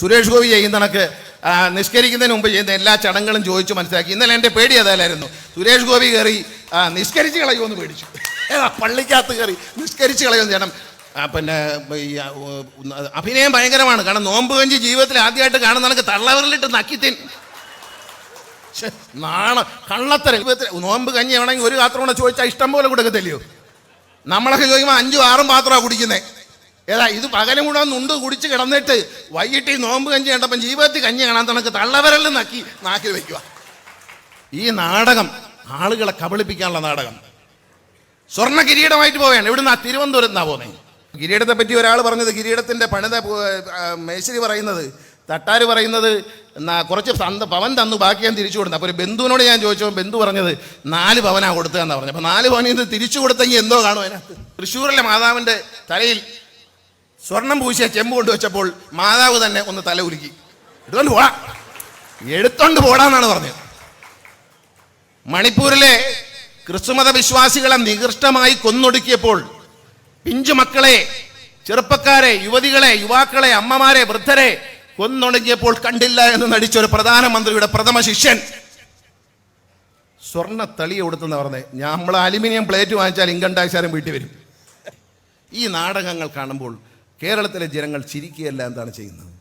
സുരേഷ് ഗോപി ചെയ്യുന്ന കണക്ക് നിഷ്കരിക്കുന്നതിന് മുമ്പ് ചെയ്യുന്ന എല്ലാ ചടങ്ങുകളും ചോദിച്ചു മനസ്സിലാക്കി. ഇന്നലെ എന്റെ പേടി അതല്ലായിരുന്നു. സുരേഷ് ഗോപി കയറി നിഷ്കരിച്ച് കളയുമെന്ന് പേടിച്ചു. ഏതാ പള്ളിക്കകത്ത് കയറി നിഷ്കരിച്ച് കളയുമെന്ന് ചേട്ടൻ പിന്നെ അഭിനയം ഭയങ്കരമാണ്. കാരണം നോമ്പ് കഞ്ചി ജീവിതത്തിൽ ആദ്യമായിട്ട് കാണുന്ന കണക്ക് തള്ളവരിലിട്ട് നക്കിത്തിൻ. നാണ ജീവിതത്തിൽ നോമ്പ് കഞ്ഞി ആണെങ്കിൽ ഒരു പാത്രം കൂടെ ചോദിച്ചാൽ ഇഷ്ടം പോലെ കൊടുക്കത്തില്ലയോ? നമ്മളൊക്കെ ചോദിക്കുമ്പോൾ അഞ്ചും ആറും പാത്രമാണ് കുടിക്കുന്നത് ഏതാ ഇത് പകലും കൂടെ നുണ്ട് കുടിച്ച് കിടന്നിട്ട് വൈകിട്ട് ഈ നോമ്പ് കഞ്ഞി കണ്ടപ്പം ജീവിതത്തിൽ കഞ്ഞി കാണാൻ തണക്ക് തള്ളവരലിൽ നക്കി നാക്കിൽ വെക്കുക. ഈ നാടകം ആളുകളെ കബളിപ്പിക്കാനുള്ള നാടകം. സ്വർണ കിരീടമായിട്ട് പോവുകയാണ്. ഇവിടുന്ന് ആ തിരുവനന്തപുരത്ത് നിന്നാ പോകുന്നത് കിരീടത്തെ പറ്റി ഒരാൾ പറഞ്ഞത് കിരീടത്തിന്റെ പണിത മേശരി പറയുന്നത് തട്ടാർ പറയുന്നത് കുറച്ച് തന്ന് പവൻ തന്നു ബാക്കി ഞാൻ തിരിച്ചു കൊടുത്തു. അപ്പോൾ ഒരു ബന്ധുവിനോട് ഞാൻ ചോദിച്ചപ്പോൾ ബന്ധു പറഞ്ഞത് നാല് പവനാണ് കൊടുത്തതെന്നാണ് പറഞ്ഞത് അപ്പോൾ നാല് പവനിൽ നിന്ന് തിരിച്ചു കൊടുത്തെങ്കിൽ എന്തോ കാണും അതിനകത്ത്. തൃശ്ശൂരിലെ മാതാവിന്റെ തലയിൽ സ്വർണം പൂശിയ ചെമ്പ് കൊണ്ടുവച്ചപ്പോൾ മാതാവ് തന്നെ ഒന്ന് തല ഉരുക്കി എടുത്തോണ്ട് പോടാ. എടുത്തോണ്ട് പോടാന്നാണ് പറഞ്ഞത്. മണിപ്പൂരിലെ ക്രിസ്തുമത വിശ്വാസികളെ നികൃഷ്ടമായി കൊന്നൊടുക്കിയപ്പോൾ പിഞ്ചു മക്കളെ ചെറുപ്പക്കാരെ യുവതികളെ യുവാക്കളെ അമ്മമാരെ വൃദ്ധരെ കൊന്നൊടുക്കിയപ്പോൾ കണ്ടില്ല എന്ന് നടിച്ച ഒരു പ്രധാനമന്ത്രിയുടെ പ്രഥമ ശിഷ്യൻ. സ്വർണ തളിയെ കൊടുത്തെന്ന് പറഞ്ഞത് നമ്മൾ അലുമിനിയം പ്ലേറ്റ് വാങ്ങിച്ചാൽ ഇൻകം ടാക്സുകാരൻ വീട്ടിൽ വരും. ഈ നാടകങ്ങൾ കാണുമ്പോൾ കേരളത്തിലെ ജനങ്ങൾ ചിരിക്കുകയല്ല എന്താണ് ചെയ്യുന്നത്?